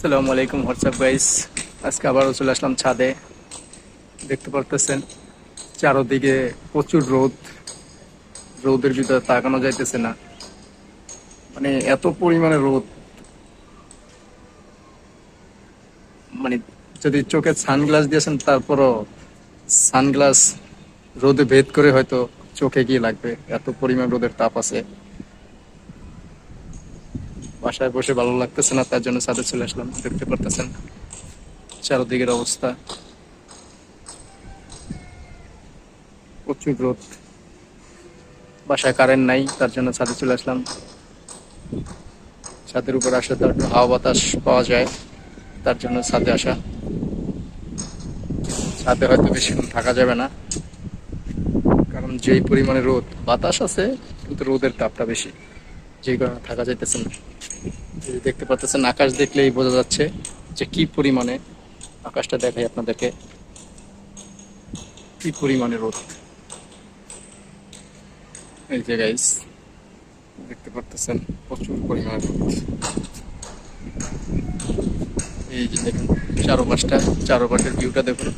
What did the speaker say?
আলাইকুম WhatsApp guys আজকে আবারও চলে আসলাম ছাদে। দেখতে পারতেছেন, চারোদিকে প্রচুর রোদ। রোদের ভিতরে তাকানো যাইতেছে না। মানে এত পরিমাণে রোদ। মানে যদি চোখে সানগ্লাস দিয়েছেন তারপরও সানগ্লাস রোদে ভেদ করে হয়তো চোখে গিয়ে লাগবে। এত পরিমাণ রোদের তাপ আছে। বাসায় বসে ভালো লাগতেছে না, তার জন্য ছাদে চলে আসলাম, দেখতে পারতেছেন চারদিকের অবস্থা। প্রচুর রোদ। বাসায় কারেন্ট নাই, তার জন্য ছাদে চলে আসলাম। ছাদের উপর আসলে তার একটু হাওয়া বাতাস পাওয়া যায়, তার জন্য ছাদে আসা। ছাদে হয়তো বেশিক্ষণ থাকা যাবে না, কারণ যেই পরিমাণে রোদ, বাতাস আছে, কিন্তু রোদের তাপটা বেশি যে কারণে থাকা যাইতেছে না। দেখতে পাচ্ছেন আকাশ দেখলেই বোঝা যাচ্ছে যে কি পরিমাণে আকাশটা দেখাই আপনাদেরকে। কি পরিমাণে রোদ। এই যে গাইস দেখতে পারতেছেন, প্রচুর পরিমাণে রোদ। এই যে দেখুন, চারোপাশটা, চারোপাশের ভিউটা দেখুন।